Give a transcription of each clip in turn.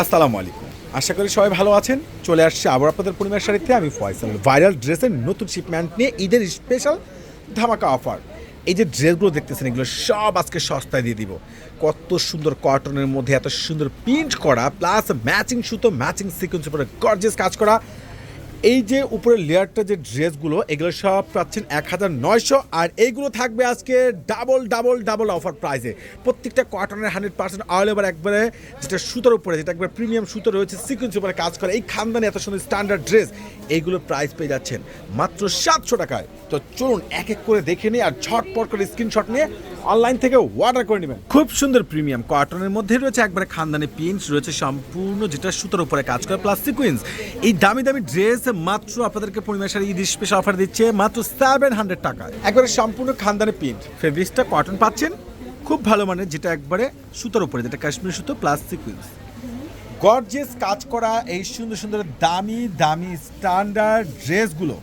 আসসালামু আলাইকুম। আশা করি সবাই ভালো আছেন। চলে আসছে আবার আপনাদের পরিবার সারিতে। আমি ফয়সাল ভাইরাল ড্রেসের নতুন শিপমেন্ট নিয়ে ঈদের স্পেশাল ধামাকা অফার এই যে ড্রেসগুলো দেখতেছেন, এগুলো সব আজকে সস্তায় দিয়ে দিব। কত সুন্দর কটনের মধ্যে এত সুন্দর প্রিন্ট করা প্লাস ম্যাচিং সুতো ম্যাচিং সিকোয়েন্স উপরে গর্জেস কাজ করা। এই যে উপরের লেয়ারটা যে ড্রেসগুলো, এগুলো সব পাচ্ছেন এক হাজার নয়শো আর এইগুলো থাকবে আজকে ডাবল ডাবল ডাবল অফার প্রাইসে। প্রত্যেকটা কটনের হান্ড্রেড পার্সেন্ট অয়েল ওভার একবারে যেটা সুতোর উপরে, যেটা একবার প্রিমিয়াম সুতো রয়েছে সিকুয়েন্স উপরে কাজ করে। এই খানদানি এত সুন্দর স্ট্যান্ডার্ড ড্রেস এইগুলো প্রাইস পেয়ে যাচ্ছেন মাত্র সাতশো টাকায়। তো চলুন এক এক করে দেখে নিই আর ঝটপট করে স্ক্রিনশট নিয়ে অনলাইন থেকে অর্ডার করে নেবেন। খুব সুন্দর প্রিমিয়াম কটনের মধ্যে রয়েছে একবারে খানদানি প্রিন্টস রয়েছে সম্পূর্ণ যেটা সুতোর উপরে কাজ করে প্লাস সিকুয়েন্স এই দামি দামি ড্রেস মাত্র আপনাদেরকে পরিমাশারি ঈদ স্পেশাল অফার দিচ্ছে মাত্র সেভেন হান্ড্রেড টাকা একবারে সম্পূর্ণ খানদানি প্রিন্ট ফেব্রিক্সটা কটন পাচ্ছেন খুব ভালো মানের যেটা একবারে সুতোর উপরে যেটা কাশ্মীর সুতো প্লাস সিকুয়েন্স গর্জেস কাজ করা এই সুন্দর সুন্দর দামি দামি স্ট্যান্ডার্ড ড্রেসগুলো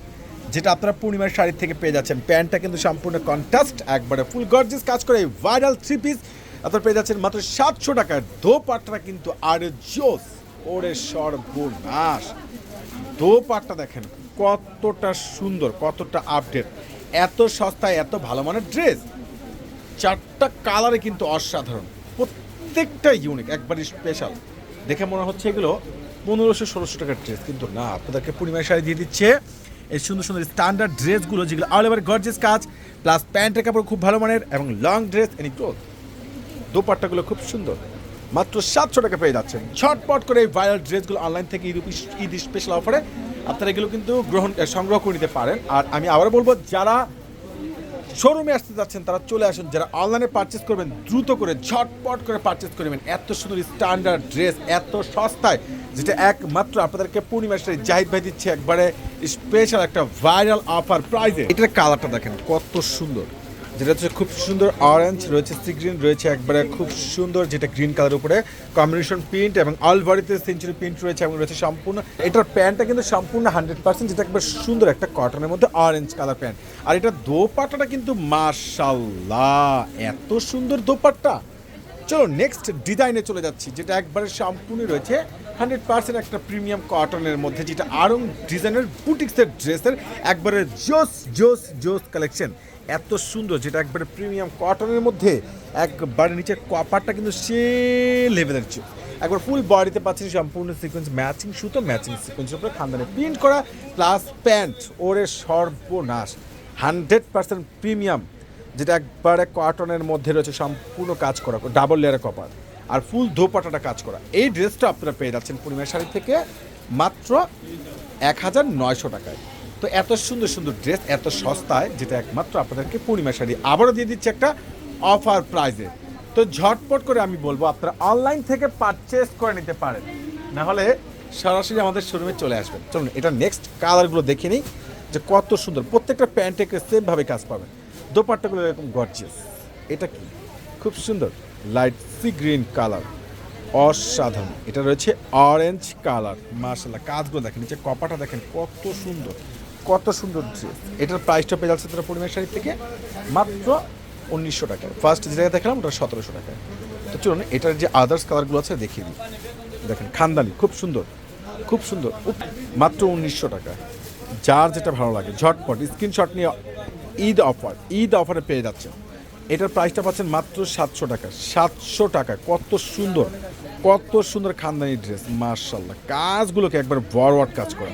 যেটা আপনারা পূর্ণিমার শাড়ি থেকে পেয়ে যাচ্ছেন। প্যান্টটা কিন্তু সম্পূর্ণ কন্ট্রাস্ট একবারে ফুল গর্জেস কাজ করে ভাইরাল থ্রি পিস আপনারা পেয়ে যাচ্ছেন মাত্র সাতশো টাকার দোপাট্টা কিন্তু আর জোস। ওরে সর্বনাশ দোপাট্টা দেখেন, কতটা সুন্দর, কতটা আপডেট এত সস্তায় এত ভালো মানের ড্রেস চারটা কালারে কিন্তু অসাধারণ। প্রত্যেকটা ইউনিক একবারই স্পেশাল দেখে মনে হচ্ছে এগুলো পনেরোশো, ষোলোশো টাকার ড্রেস কিন্তু না, আপনাদেরকে পূর্ণিমার শাড়ি দিয়ে দিচ্ছে। এই সুন্দর সুন্দর স্ট্যান্ডার্ড ড্রেসগুলো যেগুলো অল ওভার গর্জেস কাজ প্লাস প্যান্টের কাপড় খুব ভালো মানের, এবং লং ড্রেস এনি ক্লোথ দোপাট্টাগুলো খুব সুন্দর। মাত্র সাতশো টাকা পেয়ে যাচ্ছেন। ছটপট করে এই ভাইরাল ড্রেসগুলো অনলাইন থেকে উপি- ঈদ স্পেশাল অফারে আপনারা এগুলো কিন্তু গ্রহণ সংগ্রহ করে নিতে পারেন। আর আমি আবারও বলব, যারা শোরুমে আসতে যাচ্ছেন, তারা চলে আসুন। যারা অনলাইনে পারচেস করবেন, দ্রুত করে ঝটপট করে পারচেস করবেন। এত সুন্দর স্ট্যান্ডার্ড ড্রেস এত সস্তায়, যেটা একমাত্র আপনাদেরকে পূর্ণিমার সাথে জাহিদ ভাই দিচ্ছে। একবারে স্পেশাল একটা ভাইরাল অফার প্রাইজে এটার কালারটা দেখেন, কত সুন্দর। যেটা হচ্ছে খুব সুন্দর অরেঞ্জ রয়েছে সি গ্রিন রয়েছে একবারে খুব সুন্দর যেটা গ্রিন কালার উপরে। কম্বিনেশন প্রিন্ট এবং অল বডিতে সেঞ্চুরি প্রিন্ট রয়েছে এবং রয়েছে সম্পূর্ণ, এটার প্যান্টটা কিন্তু সম্পূর্ণ হান্ড্রেড পার্সেন্ট যেটা একবার সুন্দর একটা কটনের মধ্যে অরেঞ্জ কালার প্যান্ট। আর এটা দোপাট্টাটা কিন্তু মার্শাল্লাহ এত সুন্দর দোপাট্টা। চলো নেক্সট ডিজাইনে চলে যাচ্ছি, যেটা একবারে সম্পূর্ণ রয়েছে হান্ড্রেড পার্সেন্ট একটা প্রিমিয়াম কটনের মধ্যে, যেটা আরং ডিজাইনের বুটিক্সের ড্রেসের একবারে জোস জোস জোস কালেকশন এত সুন্দর, যেটা একবারে প্রিমিয়াম কটনের মধ্যে একবারে নিচের কপারটা কিন্তু সে লেভেলের ছিল। একবার ফুল বডিতে পাচ্ছেন সম্পূর্ণ সিকোয়েন্স ম্যাচিং সুতো ম্যাচিং সিকোয়েন্সের উপরে খানদানে প্রিন্ট করা প্লাস প্যান্ট ওরে সর্বনাশ। হান্ড্রেড পার্সেন্ট প্রিমিয়াম যেটা একবারে কটনের মধ্যে রয়েছে, সম্পূর্ণ কাজ করা ডাবল লেয়ারের কপার আর ফুল ধোপাটাটা কাজ করা। এই ড্রেসটা আপনারা পেয়ে যাচ্ছেন পূর্ণিমার শাড়ি থেকে মাত্র এক হাজার নয়শো টাকায়। তো এত সুন্দর সুন্দর ড্রেস এত সস্তায়, যেটা একমাত্র আপনাদেরকে পূর্ণিমা শাড়ি। আবারও দিয়ে দিচ্ছে একটা অফার প্রাইজে তো ঝটপট করে আমি বলব, আপনারা অনলাইন থেকে পারচেস করে নিতে পারেন। না হলে সরাসরি আমাদের শোরুমে চলে আসবেন। চলুন, এটা নেক্সট কালারগুলো দেখে নিই, যে কত সুন্দর। প্রত্যেকটা প্যান্টে সেমভাবে কাজ পাবেন। দোপাট্টাগুলো এরকম গর্জিয়াস এটা কি? খুব সুন্দর। লাইট সি গ্রিন কালার অসাধারণ। এটা রয়েছে অরেঞ্জ কালার মার্শাল্লাহ কাজগুলো দেখেন নিচে কপাটা দেখেন, কত সুন্দর। কত সুন্দর ড্রেস এটার প্রাইসটা পেয়ে যাচ্ছে তারা পরিমাণ শাড়ি থেকে মাত্র উনিশশো টাকায় ফার্স্ট যেটা দেখালাম, ওটা সতেরোশো টাকায় তো চলুন, এটার যে আদার্স কালারগুলো আছে, দেখিয়ে দিই। দেখেন, খানদানি, খুব সুন্দর খুব সুন্দর। মাত্র উনিশশো টাকা। যার যেটা ভালো লাগে, ঝটপট স্ক্রিনশট নিয়ে ঈদ অফার ঈদ অফারে পেয়ে যাচ্ছে এটার প্রাইসটা পাচ্ছেন মাত্র সাতশো টাকা। সাতশো টাকা, কত সুন্দর কত সুন্দর খানদানি ড্রেস মার্শাল্লাহ কাজগুলোকে একবার বড় কাজ করা।